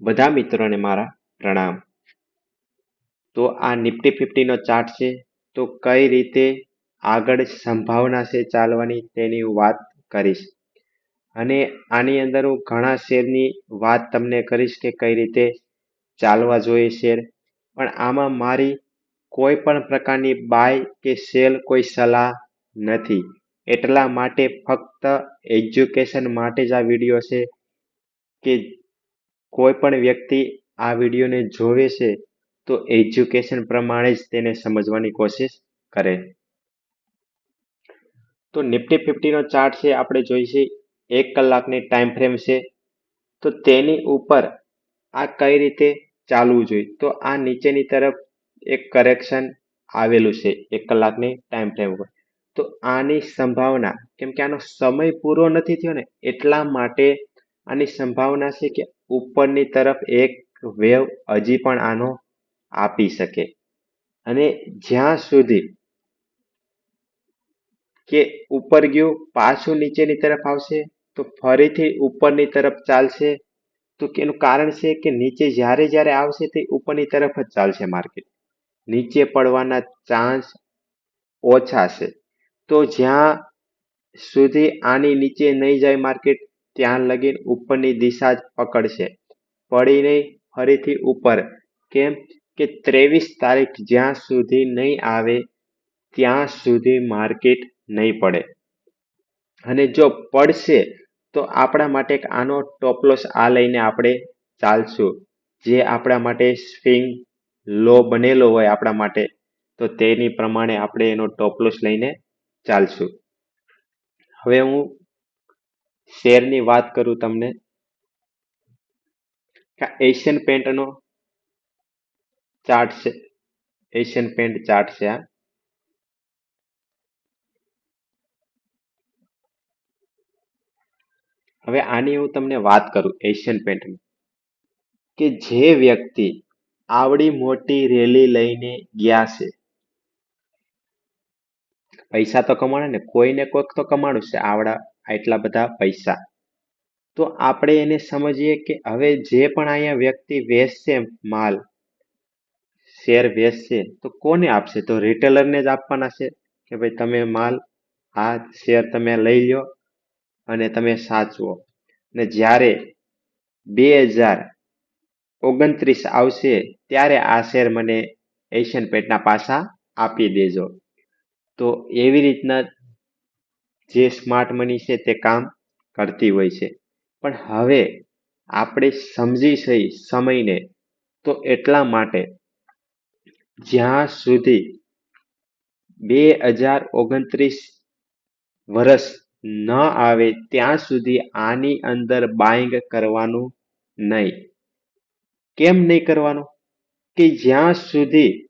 બધા મિત્રોને મારા પ્રણામ. તો આ નિફ્ટી ફિફ્ટીનો ચાર્ટ છે, તો કઈ રીતે આગળ સંભાવના છે ચાલવાની તેની વાત કરીશ. અને આની અંદર હું ઘણા શેરની વાત તમને કરીશ કે કઈ રીતે ચાલવા જોઈએ શેર. પણ આમાં મારી કોઈ પણ પ્રકારની બાય કે સેલ કોઈ સલાહ નથી. એટલા માટે ફક્ત એજ્યુકેશન માટે જ આ વીડિયો છે કે કોઈ પણ વ્યક્તિ આ વિડીયોને જોવે છે, તો એજ્યુકેશન પ્રમાણે જ તેને સમજવાની કોશિશ કરે. તો નિફ્ટી ફિફ્ટીનો ચાર્ટ છે, આપણે જોઈશે, એક કલાકની ટાઈમ ફ્રેમ છે, તો તેની ઉપર આ કઈ રીતે ચાલવું જોઈએ? તો આ નીચેની તરફ એક કરેક્શન આવેલું છે, એક કલાકની ટાઈમ ફ્રેમ ઉપર. તો આની સંભાવના, કેમ કે આનો સમય પૂરો નથી થયો ને, એટલા માટે આની સંભાવના છે કે ઉપરની તરફ એક વેવ હજી પણ આનો આપી શકે. અને જ્યાં સુધી કે ઉપર ગયું, પાછું નીચેની તરફ આવશે, તો ફરીથી ઉપરની તરફ ચાલશે. તો એનું કારણ છે કે નીચે જ્યારે જ્યારે આવશે તે ઉપરની તરફ જ ચાલશે માર્કેટ. નીચે પડવાના ચાન્સ ઓછા છે તો જ્યાં સુધી આની નીચે નહીં જાય માર્કેટ ત્યાં લગીન ઉપરની દિશા જ પકડશે. પડી નહીં ફરીથી ઉપર, કેમ કે ત્રેવીસ તારીખ જ્યાં સુધી નહીં આવે, ત્યાં સુધી માર્કેટ નહીં પડે. અને જો પડશે, તો આપણા માટે આનો ટોપલોસ આ લઈને આપણે ચાલશું. જે આપણા માટે સ્વિંગ લો બનેલો હોય આપણા માટે, તો તેની પ્રમાણે આપણે એનો ટોપલોસ લઈને ચાલશું. હવે હું શેરની વાત કરું તમને? એશિયન પેન્ટનો ચાર્ટ છે. એશિયન પેન્ટ ચાર્ટ છે આ. હવે આની હું તમને વાત કરું એશિયન પેન્ટની કે જે વ્યક્તિ આવડી મોટી રેલી લઈને ગયા છે. પૈસા તો કમાણે ને કોઈને કોઈક તો કમાણું છે. આવડા આટલા બધા પૈસા. તો આપણે એને સમજીએ કે હવે જે પણ અહીંયા વ્યક્તિ વેચશે માલ, શેર વેચશે, તો કોને આપશે? તો રિટેલરને જ આપવાના છે કે ભાઈ તમે માલ, આ શેર તમે લઈ લો અને તમે સાચવો. ને જ્યારે બે હજાર ઓગણત્રીસ આવશે, ત્યારે આ શેર મને એશિયન પેટના પાસા આપી દેજો. તો એવી રીતના જે સ્માર્ટ મની છે તે કામ કરતી હોય છે. પણ હવે આપણે સમજી છે સમયને તો એટલા માટે જ્યાં સુધી બે હજાર ઓગણત્રીસ વર્ષ ન આવે ત્યાં સુધી આની અંદર બાઇંગ કરવાનું નહીં. કેમ નહીં કરવાનું? કે જ્યાં સુધી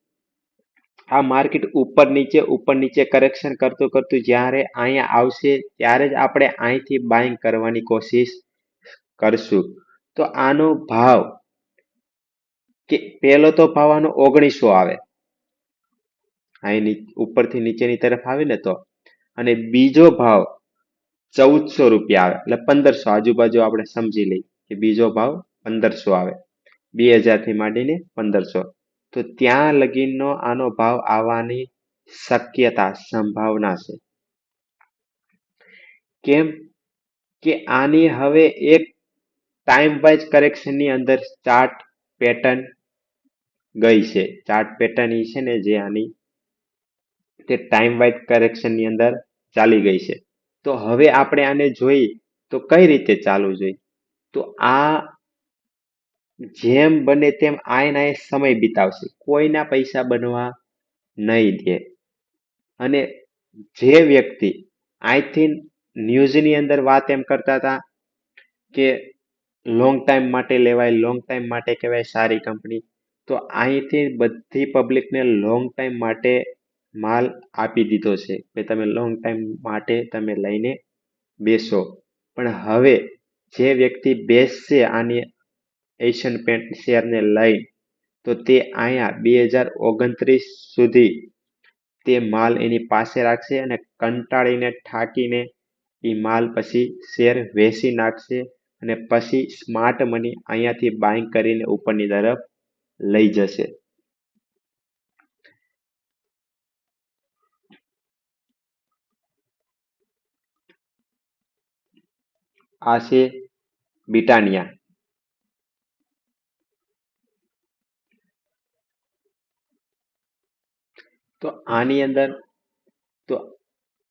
આ માર્કેટ ઉપર નીચે ઉપર નીચે કરેક્શન કરતું કરતું જ્યારે અહીંયા આવશે, ત્યારે જ આપણે અહીંથી બાઇંગ કરવાની કોશિશ કરશું. તો આનો ભાવ કે પહેલો તો ભાવ આનો ઓગણીસો આવે. અહીં ઉપરથી નીચેની તરફ આવે ને તો. અને બીજો ભાવ ચૌદસો રૂપિયા આવે. એટલે પંદરસો. આજુબાજુ આપણે સમજી લઈએ કે બીજો ભાવ પંદરસો આવે. બે હજારથી માંડીને પંદરસો. તો ત્યાં લગીનનો આનો ભાવ આવવાની શક્યતા સંભાવના છે. કેમ કે આની હવે એક ટાઈમ વાઇઝ કરેક્શનની અંદર ચાર્ટ પેટર્ન ગઈ છે. ચાર્ટ પેટર્ન એ છે ને જે આની તે ટાઈમ વાઇઝ કરેક્શનની અંદર ચાલી ગઈ છે. તો હવે આપણે આને જોઈ તો કઈ રીતે ચાલવું જોઈએ? તો આ જેમ બને તેમ આયના એ સમય બિતાવશે. કોઈના પૈસા બનવા નહીં દે. અને જે વ્યક્તિ આઈ થિંક ન્યૂઝની અંદર વાત એમ કરતા હતા કે લોંગ ટાઈમ માટે લેવાય લોંગ ટાઈમ માટે કહેવાય સારી કંપની, તો અહીંથી બધી પબ્લિકને લોંગ ટાઈમ માટે માલ આપી દીધો છે કે તમે લોંગ ટાઈમ માટે તમે લઈને બેસો. પણ હવે જે વ્યક્તિ બેસશે આની એશિયન પેન્ટ શેરને લઈ, તો તે અહીંયા બે હજાર ઓગણત્રીસ સુધી તે માલ એની પાસે રાખશે અને કંટાળીને થાકીને એ માલ પછી શેર વેચી નાખશે અને પછી સ્માર્ટ મની અહીંયાથી બાઇંગ કરીને ઉપરની તરફ લઈ જશે. આ છે બિટાનિયા તો આની અંદર તો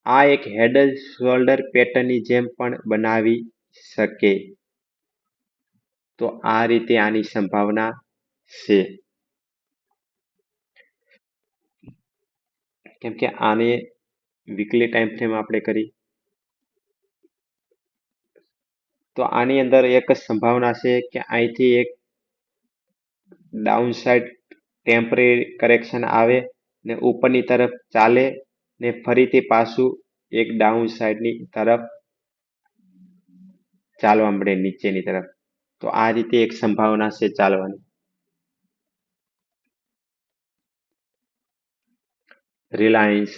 આ એક હેડ શોલ્ડર પેટર્નની જેમ પણ બનાવી શકે. તો આ રીતે આની સંભાવના છે. કેમ કે આને વીકલી ટાઈમ ફ્રેમ આપણે કરી. તો આની અંદર એક જ સંભાવના છે કે અહીંથી એક ડાઉન સાઈડ ટેમ્પરરી કરેક્શન આવે ને ઉપરની તરફ ચાલે ને ફરીથી પાછું એક ડાઉન સાઈડની તરફ ચાલવા મળે નીચેની તરફ. તો આ રીતે એક સંભાવના છે ચાલવાની. રિલાયન્સ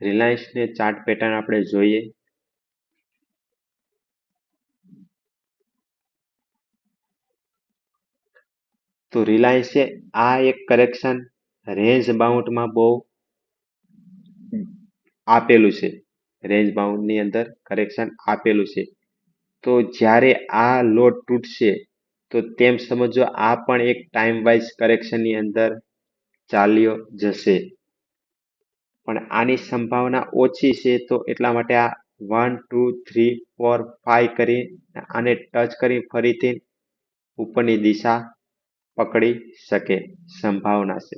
રિલાયન્સને ચાર્ટ પેટર્ન આપણે જોઈએ. તો રિલાયન્સે આ એક કરેક્શન રેન્જ બાઉન્ડમાં બહુ આપેલું છે. રેન્જ બાઉન્ડની અંદર કરેક્શન આપેલું છે. તો જ્યારે આ લોડ તૂટશે, તો તેમ સમજો આ પણ એક ટાઈમ વાઇઝ કરેક્શનની અંદર ચાલ્યો જશે. પણ આની સંભાવના ઓછી છે તો એટલા માટે આ one two three four five કરી આને ટચ કરી ફરીથી ઉપરની દિશા પકડી શકે સંભાવના છે.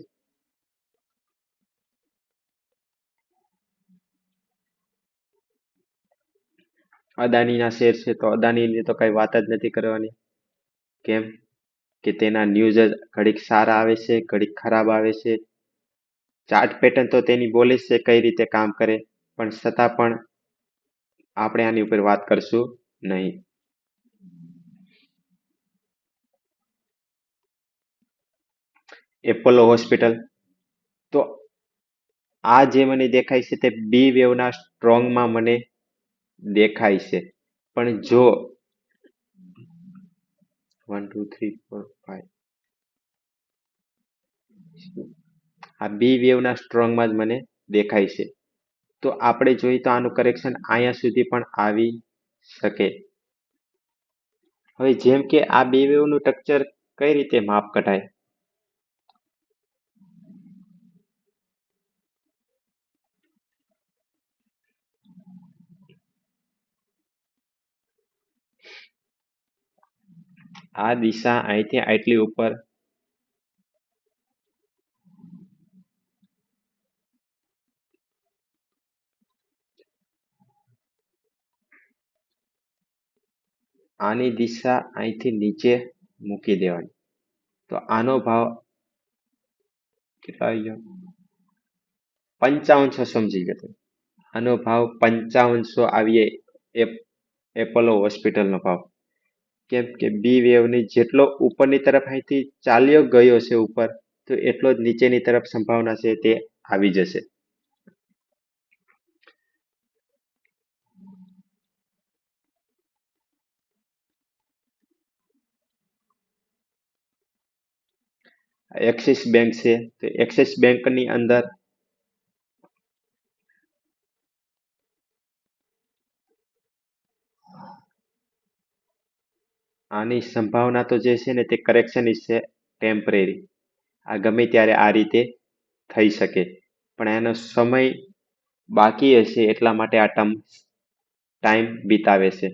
અદાનીના શેર છે તો અદાનીની તો કઈ વાત જ નથી કરવાની. કેમ? કે તેના ન્યૂઝ જ ઘડીક સારા આવે છે, ઘડીક ખરાબ આવે છે. ચાર્ટ પેટર્ન તો તેની બોલે છે કઈ રીતે કામ કરે, પણ છતાં પણ આપણે આની ઉપર વાત કરશું નહીં. એપોલો હોસ્પિટલ. તો આ જે મને દેખાય છે તે બી વેવના સ્ટ્રોંગમાં મને દેખાય છે. પણ જો one two three four five આ બી વેવના સ્ટ્રોંગમાં જ મને દેખાય છે. તો આપણે જોઈએ તો આનું કરેક્શન અહીંયા સુધી પણ આવી શકે. હવે જેમ કે આ બે વેવનું સ્ટ્રક્ચર કઈ રીતે માપ કઢાય? આ દિશા અહીંથી આટલી ઉપર. આની દિશા અહીંથી નીચે મૂકી દેવાની. તો આનો ભાવ કેટલા આવી ગયો? પંચાવનસો સમજી જતો આનો ભાવ પંચાવનસો આવીએ એપોલો હોસ્પિટલનો ભાવ. કેમ કે બી વેવની જેટલો ઉપરની તરફ અહીંથી ચાલ્યો ગયો છે ઉપર, તો એટલો જ નીચેની તરફ સંભાવના છે તે આવી જશે. એક્સિસ બેંક છે, તો એક્સિસ બેંકની અંદર આની સંભાવના તો જે છે ને તે કરેક્શન છે ટેમ્પરેરી આ ગમે ત્યારે આ રીતે થઈ શકે. પણ એનો સમય બાકી હશે એટલા માટે આ ટર્મ ટાઈમ વિતાવે છે.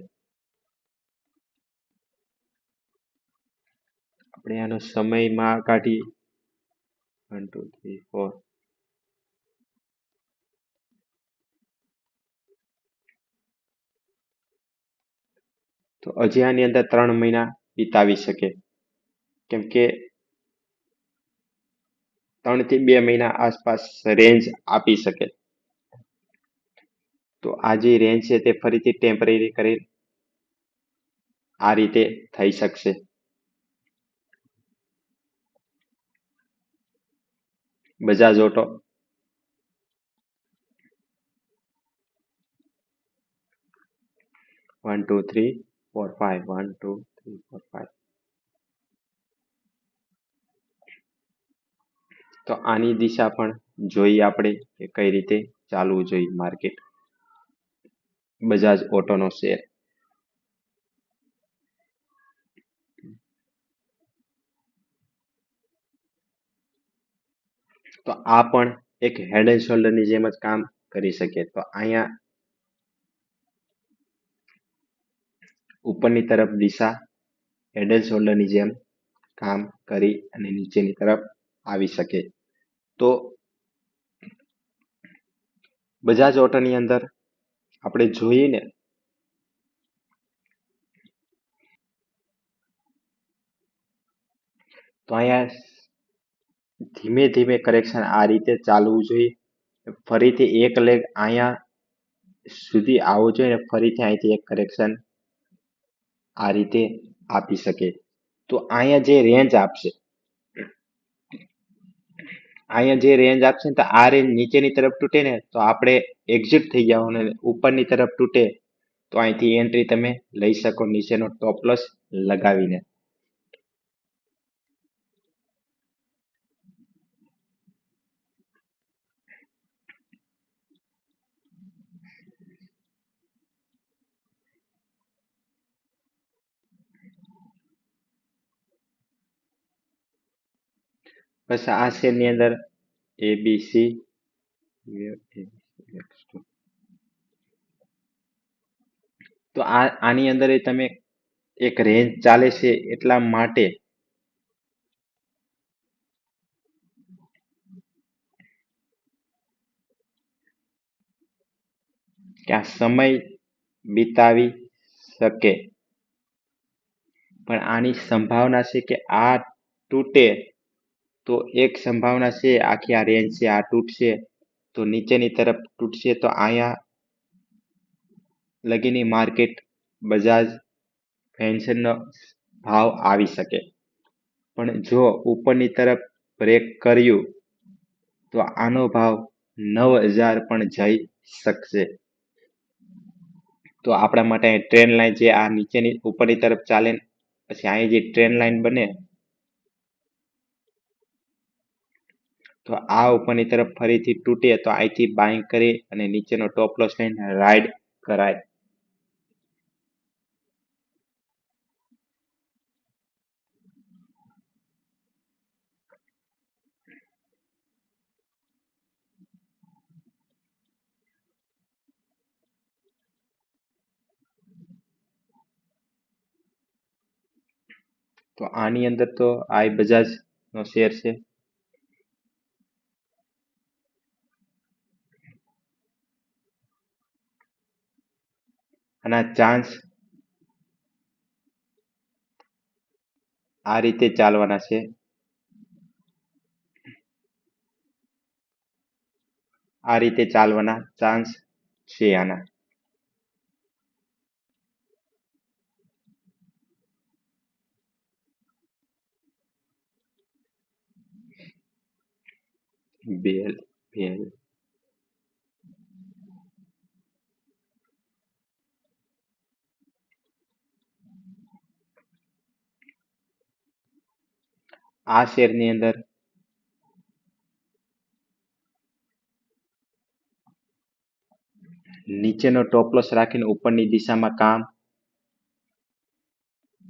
આપણે આનો સમયમાં કાઢી. વન ટુ થ્રી ફોર તો હજી આની અંદર ત્રણ મહિના વિતાવી શકે. કેમ કે ત્રણથી બે મહિના આસપાસ રેન્જ આપી શકે. તો આ જે રેન્જ છે તે ફરીથી ટેમ્પરરી કરી આ રીતે થઈ શકશે. Bajaj Auto. One two three four five one two three four five તો આની દિશા પણ જોઈએ આપણે કે કઈ રીતે ચાલવું જોઈએ માર્કેટ. બજાજ ઓટોનો શેર. તો આ પણ એક હેડ એન્ડ શોલ્ડરની જેમ જ કામ કરી શકે. તો અહીંયા ઉપરની તરફ દિશા હેડ એન્ડ શોલ્ડરની જેમ કામ કરી અને નીચેની તરફ આવી શકે. તો બજાજ ઓટોની અંદર આપણે જોઈએ ને તો અહીંયા ધીમે ધીમે કરેક્શન આ રીતે ચાલવું જોઈએ. ફરીથી એક લેગ અહીંયા સુધી આવવું જોઈએ ફરીથી અહીંથી એક કરેક્શન આ રીતે આપી શકે. તો અહીંયા જે રેન્જ આપશે, અહીંયા જે રેન્જ આપશે ને તો આ રેન્જ નીચેની તરફ તૂટે ને તો આપણે એક્ઝિટ થઈ જવાનું ઉપરની તરફ તૂટે. તો અહીંથી એન્ટ્રી તમે લઈ શકો નીચેનો ટોપ પ્લસ લગાવીને. બસ આ શેરની અંદર એ બી સી તો આની અંદર તમે એક રેન્જ ચાલે છે એટલા માટે આ સમય વિતાવી શકે. પણ આની સંભાવના છે કે આ તૂટે તો એક સંભાવના છે, આખી આ રેન્જ છે, આ તૂટશે. તો નીચેની તરફ તૂટશે તો અહીંયા લગીની માર્કેટ બજાજ પેન્શનનો ભાવ આવી શકે. પણ જો ઉપરની તરફ બ્રેક કર્યું, તો આનો ભાવ નવ હજાર પણ જઈ શકશે. તો આપણા માટે ટ્રેન લાઈન જે આ નીચેની ઉપરની તરફ ચાલે પછી અહીં જે ટ્રેન લાઈન બને તો આ ઉપરની તરફ ફરીથી તૂટે તો અહીંથી બાઇંગ કરી અને નીચેનો ટોપ લોસ લઈને રાઈડ કરાય. તો આની અંદર તો આઈ બજાજ નો શેર છે. અને ચાન્સ આ રીતે ચાલવાના છે. આ રીતે ચાલવાના ચાન્સ છે આના. બેલ બેલ. આ શેરની અંદર? નીચેનો ટોપલોસ રાખીને ઉપરની દિશામાં કામ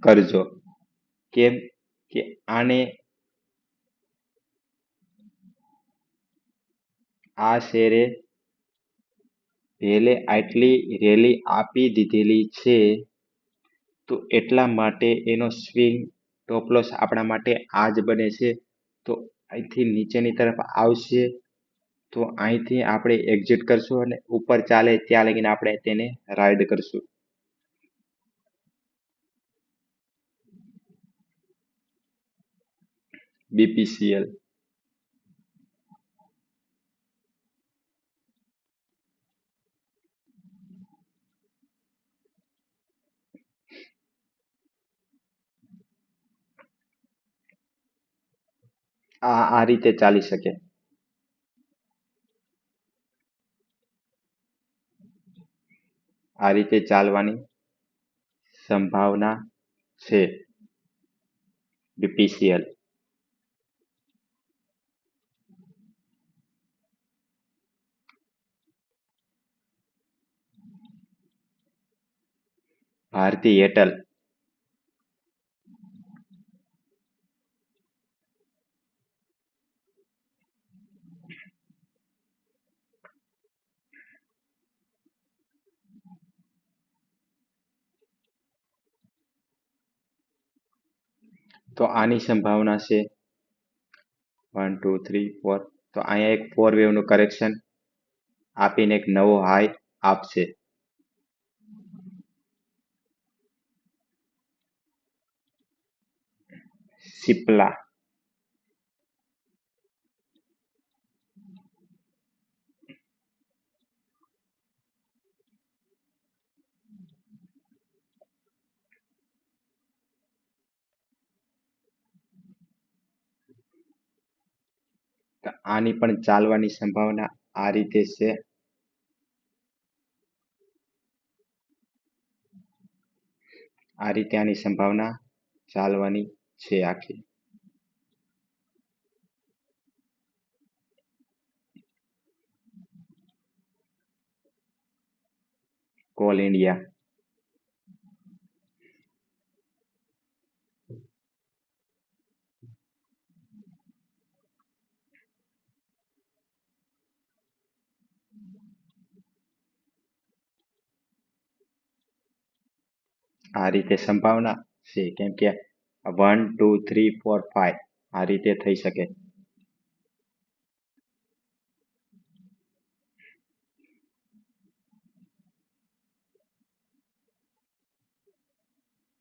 કરજો. કેમ કે આને આ શેરે રેલે આટલી રેલી આપી દીધેલી છે, તો એટલા માટે એનો સ્વિંગ ટોપ લોસ આપણા માટે આ જ બને છે. તો અહીંથી નીચેની તરફ આવશે. તો અહીંથી આપણે એક્ઝિટ કરશું અને ઉપર ચાલે ત્યાં લગીને આપણે તેને રાઈડ કરશું. બીપીસીએલ આ આ રીતે ચાલી શકે. આ રીતે ચાલવાની સંભાવના છે. બીપીસીએલ ભારતી એરટેલ તો આની સંભાવના છે. વન ટુ થ્રી ફોર તો અહીંયા એક ફોર વેવનું કરેક્શન આપીને એક નવો હાઈ આપશે. સિપ્લા આની પણ ચાલવાની સંભાવના આ રીતે છે. આ રીતે આની સંભાવના ચાલવાની છે આખી. કોલ ઇન્ડિયા. આ રીતે સંભાવના છે, કેમ કે one two three four five આ રીતે થઈ શકે.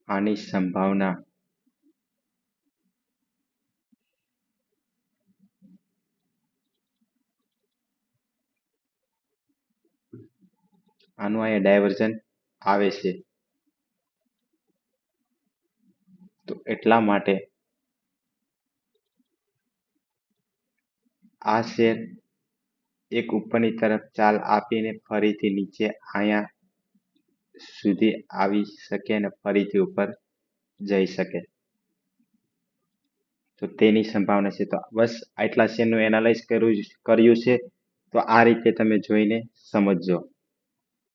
આની સંભાવના આનું અહીંયા ડાયવર્ઝન આવે છે તો એટલા માટે. આ શેર એક ઉપરની તરફ ચાલ આપીને ફરીથી નીચે અહીંયા સુધી આવી શકે અને ફરીથી ઉપર જઈ શકે. તો તેની સંભાવના છે. તો બસ આટલા શેરનું એનાલાઇઝ કર્યું કર્યું છે. તો આ રીતે તમે જોઈને સમજજો.